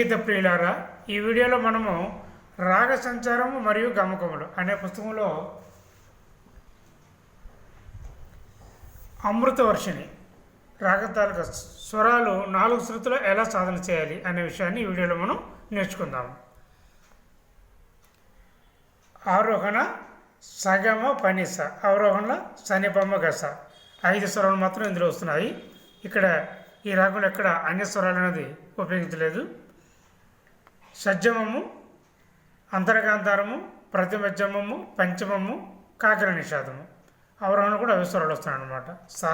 సంగీత ప్రియులారా ఈ వీడియోలో మనము రాగ సంచారము మరియు గమకములు అనే పుస్తకంలో అమృతవర్షిణి రాగతాలక స్వరాలు నాలుగు శృతులు ఎలా సాధన చేయాలి అనే విషయాన్ని ఈ వీడియోలో మనం నేర్చుకుందాము ఆరోహణ సగమ పనిస. అవరోహణలో సనిపమ్మ గస. ఐదు స్వరాలు మాత్రం ఇందులో వస్తున్నాయి. ఇక్కడ ఈ రాగంలో ఎక్కడ అన్య స్వరాలు అనేది ఉపయోగించలేదు. షడ్జమము అంతర్గాంధారము ప్రతిమధ్యమము పంచమము కాకర నిషాదము. అవరోహణ కూడా అవి స్వరాలు వస్తున్నాయి అనమాట స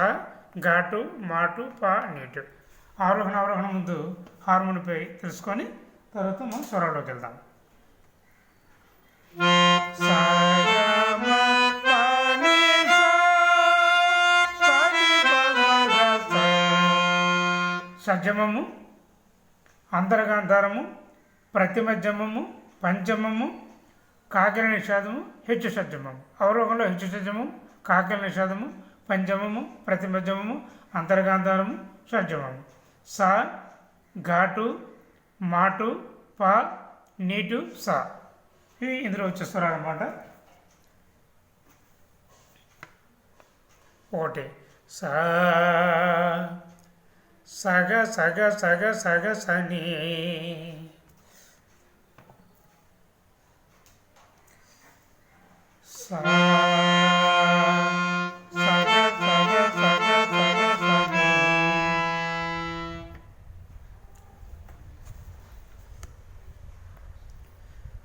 ఘాటు మాటు పా నీటు. ఆరోహణ అవరోహణ ముందు హార్మోనిపై తెలుసుకొని తర్వాత మనం స్వరాల్లోకి వెళ్దాం. షడ్జమము అంతరగాంధారము ప్రతిమధ్యమము పంచమము కాకిల నిషాదము హెచ్చు షడ్జమము అవరోహంలో హెచ్చు సజ్జము కాకిల నిషాదము పంచమము ప్రతిమధ్యమము అంతర్గాంధారము షడ్జమము స ఘాటు మాటు ప నీటు సా. ఇవి ఇందులో వచ్చేస్తారు స్వరాలు అన్నమాట. ఒకటి. సా సగ సగ సగ సగ సని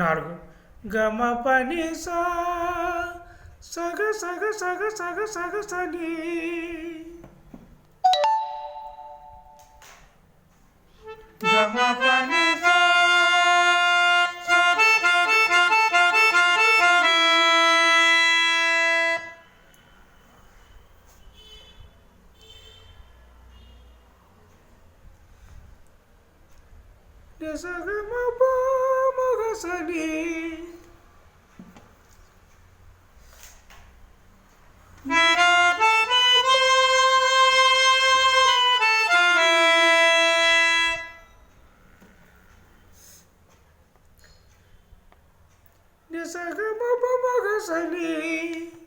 నాలుగు. గమ పని సా సగ సగ సగ సగ సగ సని. గమ Desa pamakasani Dasarama pamakasani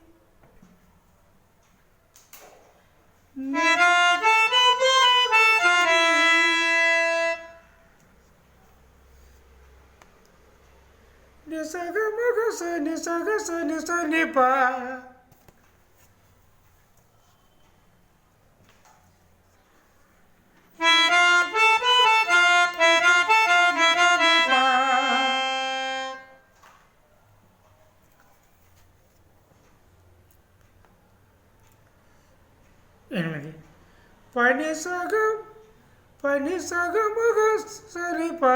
సగమ మగ సని సగమ మగ సని నిసగ మగ సని సగ సని సని పా ఎనిమిది పని సగం పని సగముగ సరిపా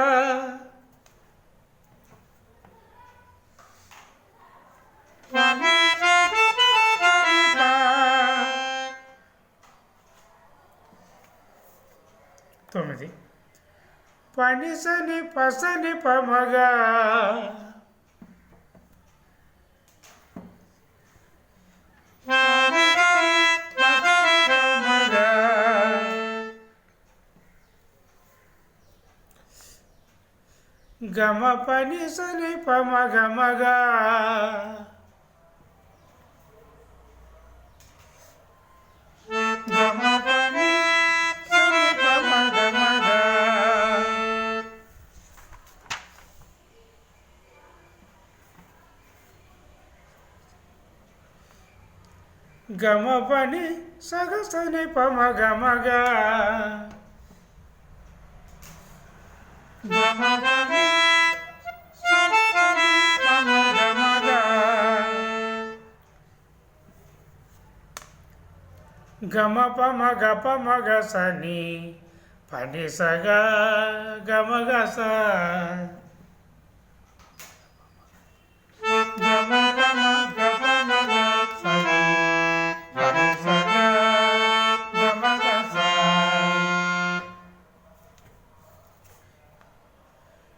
తొమ్మిది పనిసని పసని పమగా గమ పనిసని పమగమగా గమ గమ పని సగసని పమ గమగా. గమ పమ గప మగ సని పని సగ గమగ స.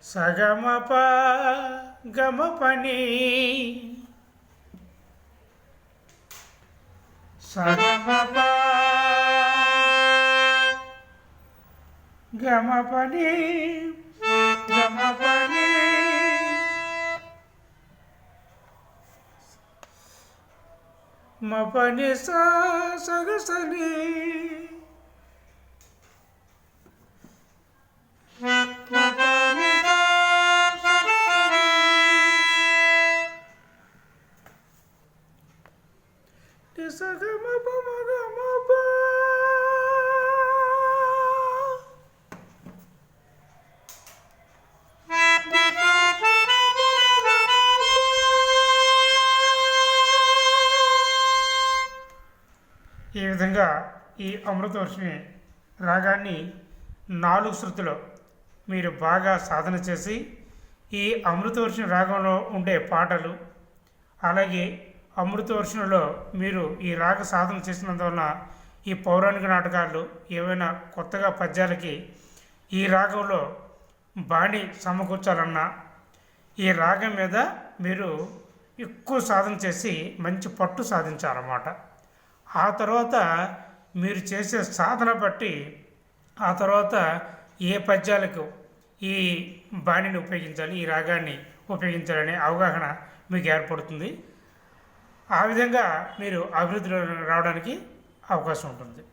సగమప ప గమ పని సగమ ప గమ పని గమ పని మ పని స సగసని ఈ అమృతవర్షిణి రాగాన్ని నాలుగు శృతులు మీరు బాగా సాధన చేసి ఈ అమృతవర్షిణి రాగంలో ఉండే పాటలు అలాగే అమృతవర్షిణిలో మీరు ఈ రాగ సాధన చేసినందువలన ఈ పౌరాణిక నాటకాలు ఏవైనా కొత్తగా పద్యాలకి ఈ రాగంలో బాణి సమకూర్చాలన్నా ఈ రాగం మీద మీరు ఎక్కువ సాధన చేసి మంచి పట్టు సాధించాలన్నమాట ఆ తర్వాత మీరు చేసే సాధన బట్టి ఆ తర్వాత ఏ పద్యాలకు ఈ బాణిని ఉపయోగించాలి ఈ రాగాన్ని ఉపయోగించాలనే అవగాహన మీకు ఏర్పడుతుంది. ఆ విధంగా మీరు అభివృద్ధిలో రావడానికి అవకాశం ఉంటుంది.